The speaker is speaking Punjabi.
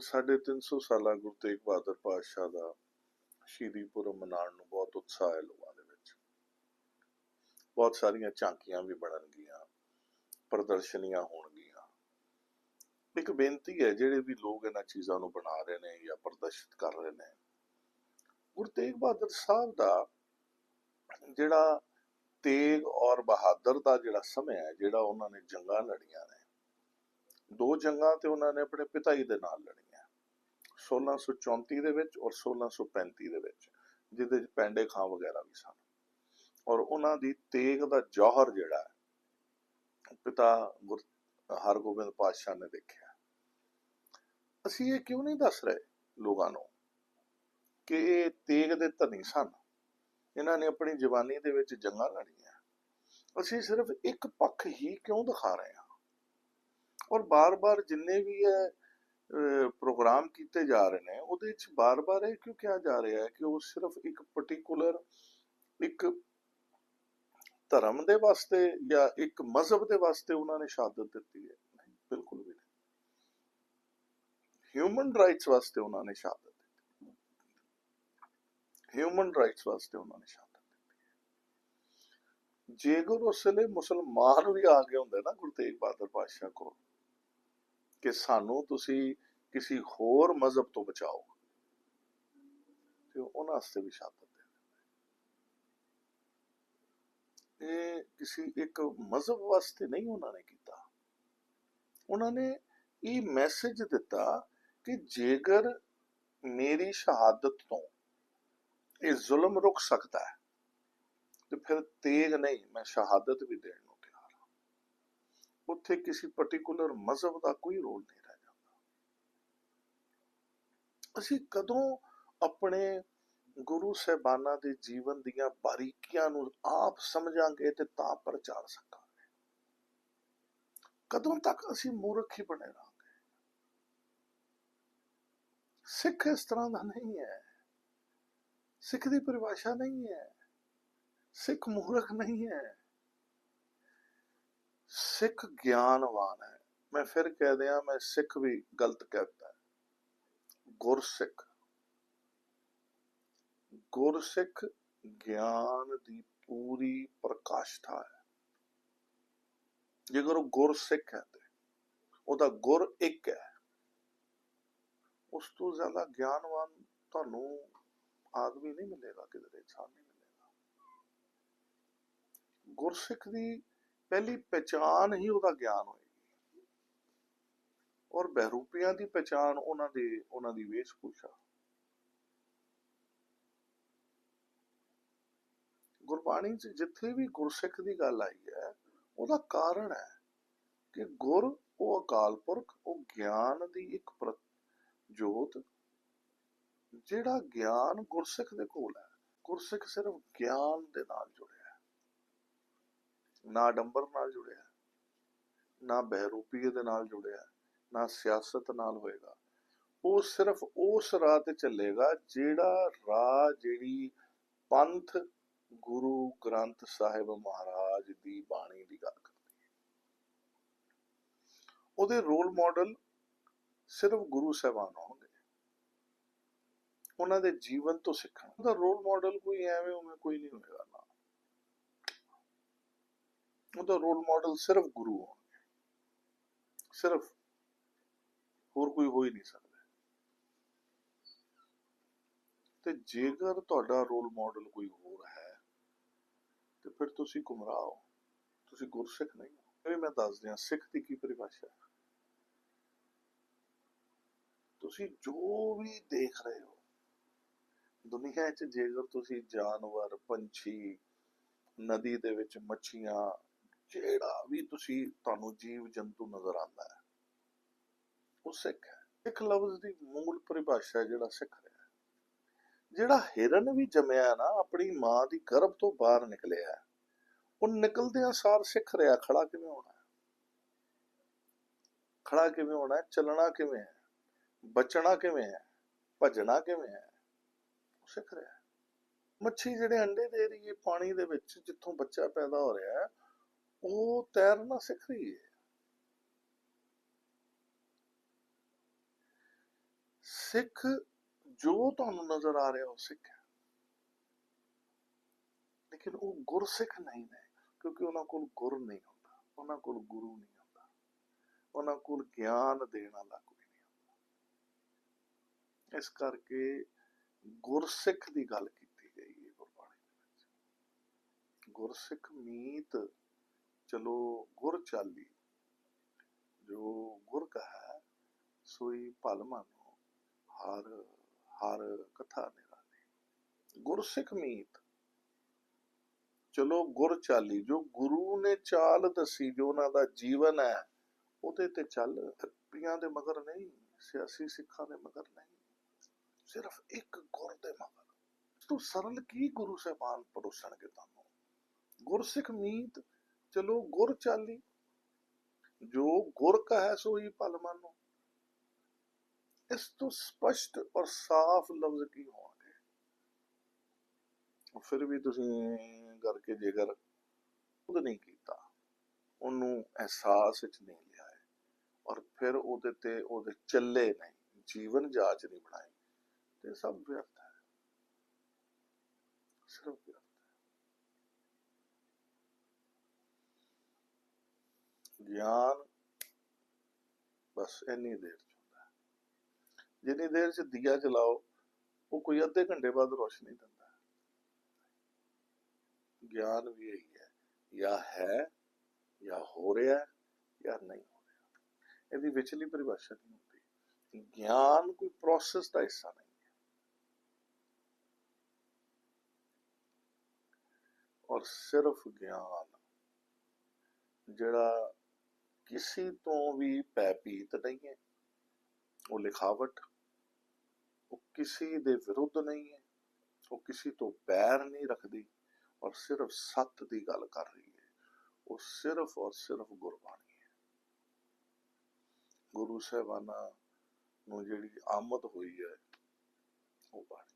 ਸਾਡੇ 300 ਸਾਲਾ ਗੁਰੂ ਤੇਗ ਬਹਾਦਰ ਪਾਤਸ਼ਾਹ ਦਾ ਸ਼ਹੀਦੀ ਪੁਰਬ ਮਨਾਉਣ ਨੂੰ ਬਹੁਤ ਉਤਸ਼ਾਹ ਹੈ ਲੋਕਾਂ ਦੇ ਵਿੱਚ। ਬਹੁਤ ਸਾਰੀਆਂ ਝਾਂਕੀਆਂ ਵੀ ਬਣਨਗੀਆਂ, ਪ੍ਰਦਰਸ਼ਨੀਆਂ ਹੋਣਗੀਆਂ। ਇੱਕ ਬੇਨਤੀ ਹੈ, ਜਿਹੜੇ ਵੀ ਲੋਕ ਇਹਨਾਂ ਚੀਜ਼ਾਂ ਨੂੰ ਬਣਾ ਰਹੇ ਨੇ ਜਾਂ ਪ੍ਰਦਰਸ਼ਿਤ ਕਰ ਰਹੇ ਨੇ, ਗੁਰੂ ਤੇਗ ਬਹਾਦਰ ਸਾਹਿਬ ਦਾ ਜਿਹੜਾ ਤੇਗ ਔਰ ਬਹਾਦਰ ਦਾ ਜਿਹੜਾ ਸਮਾਂ ਹੈ, ਜਿਹੜਾ ਉਹਨਾਂ ਨੇ ਜੰਗਾਂ ਲੜੀਆਂ ਨੇ ਦੋ ਜੰਗਾਂ ਤੇ ਉਹਨਾਂ ਨੇ ਆਪਣੇ ਪਿਤਾ ਜੀ ਦੇ ਨਾਲ ਲੜੀਆਂ। 1634 ਦੇ ਵਿੱਚ ਔਰ 1635 ਦੇ ਵਿੱਚ, ਜਿਹਦੇ ਚ ਪੈਂਡੇ ਖਾਂ ਵਗੈਰਾ ਵੀ ਸਨ। ਔਰ ਉਹਨਾਂ ਦੀ ਤੇਗ ਦਾ ਜੋਹਰ ਜਿਹੜਾ ਪਿਤਾ ਗੁਰ, ਹਰਗੋਬਿੰਦ ਪਾਤਸ਼ਾਹ ਨੇ ਦੇਖਿਆ। ਅਸੀਂ ਇਹ ਕਿਉਂ ਨਹੀਂ ਦੱਸ ਰਹੇ ਲੋਕਾਂ ਨੂੰ ਕਿ ਇਹ ਤੇਗ ਦੇ ਧਨੀ ਸਨ? ਇਹਨਾਂ ਨੇ ਆਪਣੀ ਜਵਾਨੀ ਦੇ ਵਿੱਚ ਜੰਗਾਂ ਲੜੀਆਂ। ਅਸੀਂ ਸਿਰਫ ਇੱਕ ਪੱਖ ਹੀ ਕਿਉਂ ਦਿਖਾ ਰਹੇ ਹਾਂ? ਔਰ ਬਾਰ-ਬਾਰ ਜਿੰਨੇ ਵੀ ਹੈ ਪ੍ਰੋਗਰਾਮ ਕੀਤੇ ਜਾ ਰਹੇ ਨੇ, ਉਹਦੇ ਵਿੱਚ ਬਾਰ-ਬਾਰ ਇਹ ਕਿਉਂ ਕਿਹਾ ਜਾ ਰਿਹਾ ਹੈ ਕਿ ਉਹ ਸਿਰਫ ਇੱਕ ਪਾਰਟਿਕੂਲਰ ਇੱਕ ਧਰਮ ਦੇ ਵਾਸਤੇ ਜਾਂ ਇੱਕ ਮਜ਼ਹਬ ਦੇ ਵਾਸਤੇ ਉਹਨਾਂ ਨੇ ਸ਼ਹਾਦਤ ਦਿੱਤੀ ਹੈ? ਨਹੀਂ, ਬਿਲਕੁਲ ਵੀ ਨਹੀਂ। ਹਿਊਮਨ ਰਾਈਟਸ ਵਾਸਤੇ ਉਹਨਾਂ ਨੇ ਸ਼ਹਾਦਤ ਦਿੱਤੀ। ਹਿਊਮਨ ਰਾਈਟਸ ਵਾਸਤੇ ਉਹਨਾਂ ਨੇ ਸ਼ਹਾਦਤ ਜੇਕਰ ਉਸ ਵੇਲੇ ਮੁਸਲਮਾਨ ਵੀ ਆ ਗਏ ਹੁੰਦੇ ਨਾ ਗੁਰੂ ਤੇਗ ਬਹਾਦਰ ਪਾਤਸ਼ਾਹ ਕੋਲ, ਕਿ ਸਾਨੂੰ ਤੁਸੀਂ ਕਿਸੇ ਹੋਰ ਮਜ਼ਹਬ ਤੋਂ ਬਚਾਓ, ਤੇ ਉਹਨਾਂ ਵਾਸਤੇ ਵੀ ਸ਼ਹਾਦਤ ਦੇ ਇਹ ਕਿਸੇ ਇੱਕ ਮਜ਼ਹਬ ਵਾਸਤੇ ਨਹੀਂ ਉਹਨਾਂ ਨੇ ਕੀਤਾ। ਉਹਨਾਂ ਨੇ ਇਹ ਮੈਸੇਜ ਦਿੱਤਾ ਕਿ ਜੇਕਰ ਮੇਰੀ ਸ਼ਹਾਦਤ ਤੋਂ ਇਹ ਜ਼ੁਲਮ ਰੁਕ ਸਕਦਾ ਹੈ ਤੇ ਫਿਰ ਤੇਗ ਨਹੀਂ, ਮੈਂ ਸ਼ਹਾਦਤ ਵੀ ਦੇਣ ਨੂੰ ਤਿਆਰ ਹਾਂ। ਉੱਥੇ ਕਿਸੇ ਪਾਰਟਿਕੂਲਰ ਮਜ਼ਹਬ ਦਾ ਕੋਈ ਰੋਲ ਨਹੀਂ ਰਹਿ ਜਾਂਦਾ। ਅਸੀਂ ਕਦੋਂ ਆਪਣੇ ਗੁਰੂ ਸਹਿਬਾਨਾਂ ਦੇ ਜੀਵਨ ਦੀਆਂ ਬਾਰੀਕੀਆਂ ਨੂੰ ਆਪ ਸਮਝਾਂਗੇ ਤੇ ਤਾਂ ਪ੍ਰਚਾਰ ਸਕਾਂਗੇ? ਕਦੋਂ ਤੱਕ ਅਸੀਂ ਮੂਰਖ ਹੀ ਬਣੇ ਰਹਾਂਗੇ? ਸਿੱਖ ਇਸ ਤਰ੍ਹਾਂ ਦਾ ਨਹੀਂ ਹੈ। ਸਿੱਖ ਦੀ ਪਰਿਭਾਸ਼ਾ ਨਹੀਂ ਹੈ। ਸਿੱਖ ਮੂਰਖ ਨਹੀਂ ਹੈ। ਸਿੱਖ ਗਿਆਨਵਾਨ ਹੈ। ਮੈਂ ਫਿਰ ਕਹਿ ਦਿਆਂ, ਮੈਂ ਸਿੱਖ ਵੀ ਗਲਤ ਕਹਿਤਾ। ਗੁਰਸਿੱਖ। ਗੁਰਸਿੱਖ ਗਿਆਨ ਦੀ ਪੂਰੀ ਪ੍ਰਕਾਸ਼ਤਾ ਹੈ। ਜੇਕਰ ਉਹ ਗੁਰਸਿੱਖ ਹੈ ਤੇ ਉਹਦਾ ਗੁਰ ਇੱਕ ਹੈ, ਉਸ ਤੋਂ ਜ਼ਿਆਦਾ ਗਿਆਨਵਾਨ ਤੁਹਾਨੂੰ ਆਦਮੀ ਨਹੀਂ ਮਿਲੇਗਾ, ਕਿਧਰੇ ਇਨਸਾਨ ਨਹੀਂ ਗੁਰਸਿੱਖ ਦੀ ਪਹਿਲੀ ਪਛਾਣ ਹੀ ਉਹਦਾ ਗਿਆਨ ਹੋਏਗੀ ਔਰ ਬਹਿਰੂਪੀਆਂ ਦੀ ਪਛਾਣ ਉਹਨਾਂ ਦੇ, ਉਹਨਾਂ ਦੀ ਵੇਸ਼ਭੂਸ਼ਾ। ਗੁਰਬਾਣੀ 'ਚ ਜਿੱਥੇ ਵੀ ਗੁਰਸਿੱਖ ਦੀ ਗੱਲ ਆਈ ਹੈ, ਉਹਦਾ ਕਾਰਨ ਹੈ ਕਿ ਗੁਰ, ਉਹ ਅਕਾਲ ਪੁਰਖ, ਉਹ ਗਿਆਨ ਦੀ ਇੱਕ ਜੋਤ, ਜਿਹੜਾ ਗਿਆਨ ਗੁਰਸਿੱਖ ਦੇ ਕੋਲ ਹੈ। ਗੁਰਸਿੱਖ ਸਿਰਫ ਗਿਆਨ ਦੇ ਨਾਲ ਨਾ ਡੰਬਰ ਨਾਲ ਜੁੜਿਆ, ਨਾ ਬਹਿਰੂਪੀਏ ਦੇ ਨਾਲ ਜੁੜਿਆ, ਨਾ ਸਿਆਸਤ ਨਾਲ ਹੋਏਗਾ। ਉਹ ਸਿਰਫ ਉਸ ਰਾਹ ਤੇ ਚੱਲੇਗਾ ਜਿਹੜਾ ਰਾਹ ਜਿਹੜੀ ਪੰਥ ਗੁਰੂ ਗ੍ਰੰਥ ਸਾਹਿਬ ਮਹਾਰਾਜ ਦੀ ਬਾਣੀ ਦੀ ਗੱਲ ਕਰਦੀ ਹੈ। ਉਹਦੇ ਰੋਲ ਮਾਡਲ ਸਿਰਫ ਗੁਰੂ ਸਾਹਿਬਾਨ ਹੋਣਗੇ। ਉਹਨਾਂ ਦੇ ਜੀਵਨ ਤੋਂ ਸਿੱਖਣ ਦਾ ਰੋਲ ਮਾਡਲ ਕੋਈ ਐਵੇਂ ਉਵੇਂ ਕੋਈ ਨਹੀਂ ਹੋਏਗਾ ਨਾ। ਉਹਦਾ ਰੋਲ ਮਾਡਲ ਸਿਰਫ ਗੁਰੂ ਹੋਣਗੇ। ਸਿਰਫ। ਹੋਰ ਕੋਈ ਹੋ ਹੀ ਨਹੀਂ ਸਕਦਾ। ਤੇ ਜੇਕਰ ਤੁਹਾਡਾ ਰੋਲ ਮਾਡਲ ਕੋਈ ਹੋਰ ਹੈ, ਤੇ ਫਿਰ ਤੁਸੀਂ ਗੁੰਮਰਾਹ ਹੋ। ਤੁਸੀਂ ਗੁਰਸਿੱਖ ਨਹੀਂ ਹੋ। ਇਹ ਮੈਂ ਦੱਸ ਦਿਆਂ, ਸਿੱਖ ਦੀ ਕੀ ਪਰਿਭਾਸ਼ਾ ਹੈ? ਤੁਸੀਂ ਜੋ ਵੀ ਦੇਖ ਰਹੇ ਹੋ, ਦੁਨੀਆ 'ਚ ਜੇਕਰ ਤੁਸੀਂ ਜਾਨਵਰ, ਪੰਛੀ, ਨਦੀ ਦੇ ਵਿੱਚ ਮੱਛੀਆਂ ਜਿਹੜਾ ਵੀ ਤੁਸੀਂ ਤੁਹਾਨੂੰ ਜੀਵ ਜੰਤੂ ਨਜ਼ਰ ਆਉਂਦਾ ਹੈ, ਉਹ ਸਿੱਖ ਹੈ। ਸਿੱਖ ਲਫ਼ਜ਼ ਦੀ ਮੂਲ ਪਰਿਭਾਸ਼ਾ ਜਿਹੜਾ ਸਿੱਖ ਰਿਹਾ ਹੈ। ਜਿਹੜਾ ਹਿਰਨ ਵੀ ਜੰਮਿਆ ਨਾ, ਆਪਣੀ ਮਾਂ ਦੀ ਗਰਭ ਤੋਂ ਬਾਹਰ ਨਿਕਲਿਆ ਉਹ ਨਿਕਲਦਿਆਂ ਸਾਰ ਸਿੱਖ ਰਿਹਾ, ਖੜਾ ਕਿਵੇਂ ਹੋਣਾ ਖੜਾ ਕਿਵੇਂ ਹੋਣਾ ਹੈ? ਚੱਲਣਾ ਕਿਵੇਂ ਹੈ? ਬਚਣਾ ਕਿਵੇਂ ਹੈ? ਭੱਜਣਾ ਕਿਵੇਂ ਹੈ? ਉਹ ਸਿੱਖ ਰਿਹਾ ਮੱਛੀ ਜਿਹੜੇ ਅੰਡੇ ਦੇ ਰਹੀ ਹੈ ਪਾਣੀ ਦੇ ਵਿੱਚ, ਜਿੱਥੋਂ ਬੱਚਾ ਪੈਦਾ ਹੋ ਰਿਹਾ ਹੈ ਉਹ ਤੈਰਨਾ ਸਿੱਖ ਰਹੀ ਹੈ ਸਿੱਖ ਜੋ ਤੁਹਾਨੂੰ ਨਜ਼ਰ ਆ ਰਿਹਾ ਉਹ ਸਿੱਖ ਹੈ ਲੇਕਿਨ ਉਹ ਗੁਰਸਿੱਖ ਨਹੀਂ ਨੇ ਕਿਉਂਕਿ ਉਹਨਾਂ ਕੋਲ ਗੁਰ ਨਹੀਂ ਹੁੰਦਾ ਉਹਨਾਂ ਕੋਲ ਗੁਰੂ ਨਹੀਂ ਹੁੰਦਾ ਉਹਨਾਂ ਕੋਲ ਗਿਆਨ ਦੇਣ ਵਾਲਾ ਕੋਈ ਨਹੀਂ ਹੁੰਦਾ ਇਸ ਕਰਕੇ ਗੁਰਸਿੱਖ ਦੀ ਗੱਲ ਕੀਤੀ ਗਈ ਹੈ ਗੁਰਬਾਣੀ ਦੇ ਵਿੱਚ ਗੁਰਸਿੱਖ ਮੀਤ ਚਲੋ ਗੁਰ ਚਾਲੀ। ਜੋ ਗੁਰ ਕਹਾ, ਸੋਈ ਭਲ ਮਾਨੋ ਹਰ ਹਰ ਕਥਾ ਨਿਰਾਲੇ। ਗੁਰਸਿੱਖ ਮੀਤ। ਚਲੋ ਗੁਰ ਚਾਲੀ, ਜੋ ਗੁਰੂ ਨੇ ਚਾਲ ਦੱਸੀ, ਜੋ ਉਹਨਾਂ ਦਾ ਜੀਵਨ ਹੈ, ਉਹਦੇ ਤੇ ਚੱਲ ਪੀਆਂ ਦੇ ਮਗਰ ਨਹੀਂ, ਸਿਆਸੀ ਸਿੱਖਾਂ ਦੇ ਮਗਰ ਨਹੀਂ। ਸਿਰਫ ਇੱਕ ਗੁਰ ਦੇ ਮਗਰ। ਤੂੰ ਸਰਲ ਕੀ ਗੁਰੂ ਸਾਹਿਬਾਨ ਪਰੋਸਣਗੇ ਤੁਹਾਨੂੰ? ਗੁਰਸਿੱਖ ਮੀਤ ਚਲੋ ਗੁਰ ਚਾਲੀ। ਜੋ ਗੁਰ ਕਹੈ ਸੋਈ ਭਲ ਮਾਨੋ। ਇਸ ਤੋਂ ਸਪਸ਼ਟ ਔਰ ਸਾਫ਼ ਲਫ਼ਜ਼ ਕੀ ਹੋਣਗੇ? ਫਿਰ ਵੀ ਤੁਸੀਂ ਕਰਕੇ ਜੇਕਰ ਖੁਦ ਨਹੀਂ ਕੀਤਾ, ਉਹਨੂੰ ਅਹਿਸਾਸ ਵਿੱਚ ਨਹੀਂ ਲਿਆਏ ਔਰ ਫਿਰ ਉਹਦੇ ਤੇ ਉਹਦੇ ਚੱਲੇ ਨਹੀਂ, ਜੀਵਨ ਜਾਚ ਨਹੀਂ ਬਣਾਈ, ਤੇ ਸਭ ਵਿਅਰਥ ਹੈ। ਸਿਰਫ ਵਿਅਰਥ ਹੈ। ਗਿਆਨ ਬਸ ਇੰਨੀ ਦੇਰ ਚ ਹੁੰਦਾ ਜਿੰਨੀ ਦੇਰ ਚ ਦੀਆ ਜਲਾਓ ਉਹ ਕੋਈ ਅੱਧੇ ਘੰਟੇ ਬਾਅਦ ਰੋਸ਼ਨੀ ਦਿੰਦਾ। ਗਿਆਨ ਵੀ ਇਹੀ ਹੈ ਜਾਂ ਹੈ ਜਾਂ ਹੋ ਰਿਹਾ ਹੈ, ਜਾਂ ਨਹੀਂ ਹੋ ਰਿਹਾ। ਇਹਦੀ ਵਿਚਲੀ ਪਰਿਭਾਸ਼ਾ ਨਹੀਂ ਹੁੰਦੀ। ਗਿਆਨ ਕੋਈ ਪ੍ਰੋਸੈਸ ਦਾ ਹਿੱਸਾ ਨਹੀਂ ਹੈ। ਔਰ ਸਿਰਫ ਗਿਆਨ ਜਿਹੜਾ ਕਿਸੇ ਤੋਂ ਵੀ ਪੈਪੀਤ ਨਹੀਂ ਹੈ। ਉਹ ਲਿਖਾਵਟ, ਉਹ ਕਿਸੇ ਦੇ ਵਿਰੁੱਧ ਨਹੀਂ ਹੈ। ਉਹ ਕਿਸੇ ਤੋਂ ਬੈਰ ਨਹੀਂ ਰੱਖਦੀ ਔਰ ਸਿਰਫ ਸੱਤ ਦੀ ਗੱਲ ਕਰ ਰਹੀ ਹੈ। ਉਹ ਸਿਰਫ ਔਰ ਸਿਰਫ ਗੁਰਬਾਣੀ ਹੈ। ਗੁਰੂ ਸਾਹਿਬਾਨਾਂ ਨੂੰ ਜਿਹੜੀ ਆਮਦ ਹੋਈ ਹੈ, ਉਹ ਬਾਣੀ